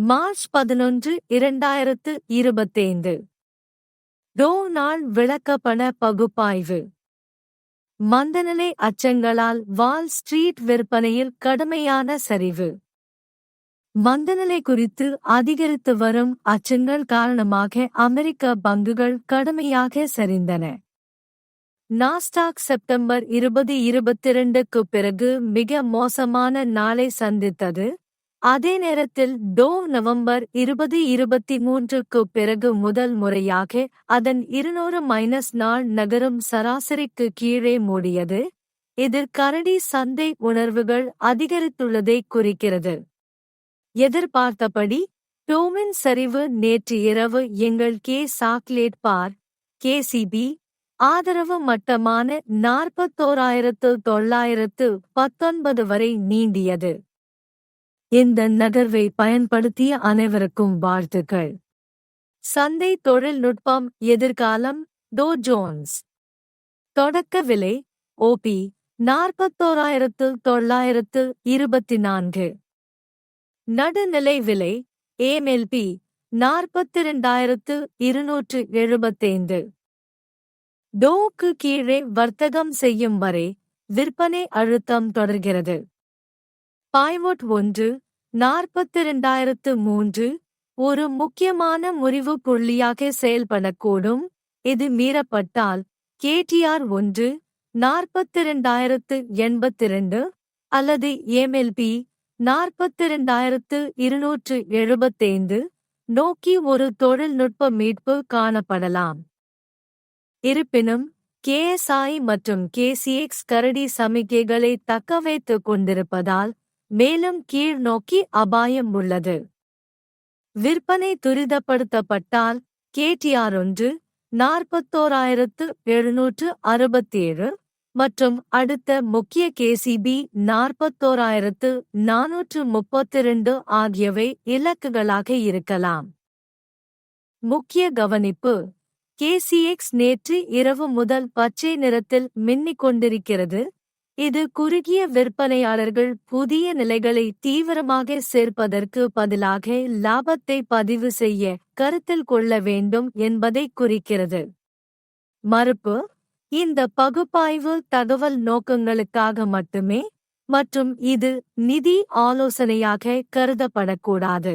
March பதினொன்று இரண்டாயிரத்து இருபத்தைந்து. டோ நாள் விளக்கப்பண பகுப்பாய்வு. மந்தநிலை அச்சங்களால் வால் ஸ்ட்ரீட் விற்பனையில் கடுமையான சரிவு. மந்தநிலை குறித்து அதிகரித்து வரும் அச்சங்கள் காரணமாக அமெரிக்க பங்குகள் கடுமையாக சரிந்தன. நாஸ்டாக் செப்டம்பர் இருபது இருபத்திரண்டுக்கு பிறகு மிக மோசமான நாளை சந்தித்தது. அதே நேரத்தில் டோ நவம்பர் இருபது இருபத்தி மூன்றுக்கு பிறகு முதல் முறையாக அதன் இருநூறு மைனஸ் நாள் நகரும் சராசரிக்கு கீழே மூடியது. இதில் கரடி சந்தை உணர்வுகள் அதிகரித்துள்ளதை குறிக்கிறது. எதிர்பார்த்தபடி டோமின் சரிவு நேற்று இரவு எங்கள் கே. சாக்லேட் பார் கேசிபி ஆதரவு மட்டமான நாற்பத்தோராயிரத்து தொள்ளாயிரத்து பத்தொன்பது வரை நீண்டியது. இந்த நகர்வை பயன்படுத்திய அனைவருக்கும் வாழ்த்துக்கள். சந்தை தொழில்நுட்பம் எதிர்காலம் டோ ஜோன்ஸ். தொடக்க விலை ஓபி நாற்பத்தோராயிரத்து தொள்ளாயிரத்து இருபத்தி நான்கு. நடுநிலை விலை ஏமெல்பி நாற்பத்திரண்டாயிரத்து இருநூற்று எழுபத்தைந்து. டோக்கு கீழே வர்த்தகம் செய்யும் வரை விற்பனை அழுத்தம் தொடர்கிறது. பாய்வுட் ஒன்று நாற்பத்திரண்டாயிரத்து மூன்று ஒரு முக்கியமான முறிவு புள்ளியாக செயல்படக்கூடும். இது மீறப்பட்டால் கேடிஆர் ஒன்று நாற்பத்திரண்டாயிரத்து எண்பத்திரண்டு அல்லது எம்எல்பி நாற்பத்திரண்டாயிரத்து இருநூற்று எழுபத்தைந்து நோக்கி ஒரு தொழில்நுட்ப மீட்பு காணப்படலாம். இருப்பினும் கேஎஸ்ஐ மற்றும் கேசிஎக்ஸ் கரடி சமிக்கைகளை தக்கவைத்துக் கொண்டிருப்பதால் மேலும் கீழ் நோக்கி அபாயம் உள்ளது. விற்பனை துரிதப்படுத்தப்பட்டால் கேடிஆர் ஒன்று நாற்பத்தோராயிரத்து எழுநூற்று அறுபத்தேழு மற்றும் அடுத்த முக்கிய கேசிபி நாற்பத்தோராயிரத்து நானூற்று முப்பத்திரண்டு ஆகியவை இலக்குகளாக இருக்கலாம். முக்கிய கவனிப்பு கேசிஎக்ஸ் நேற்று இரவு முதல் பச்சை நிறத்தில் மின்னிக் கொண்டிருக்கிறது இது குறுகிய விற்பனையாளர்கள் புதிய நிலைகளை தீவிரமாக சேர்ப்பதற்கு பதிலாக லாபத்தை பதிவு செய்ய கருத்தில் கொள்ள வேண்டும் என்பதை குறிக்கிறது. மறுப்பு இந்த பகுப்பாய்வு தகவல் நோக்கங்களுக்காக மட்டுமே மற்றும் இது நிதி ஆலோசனையாக கருதப்படக்கூடாது.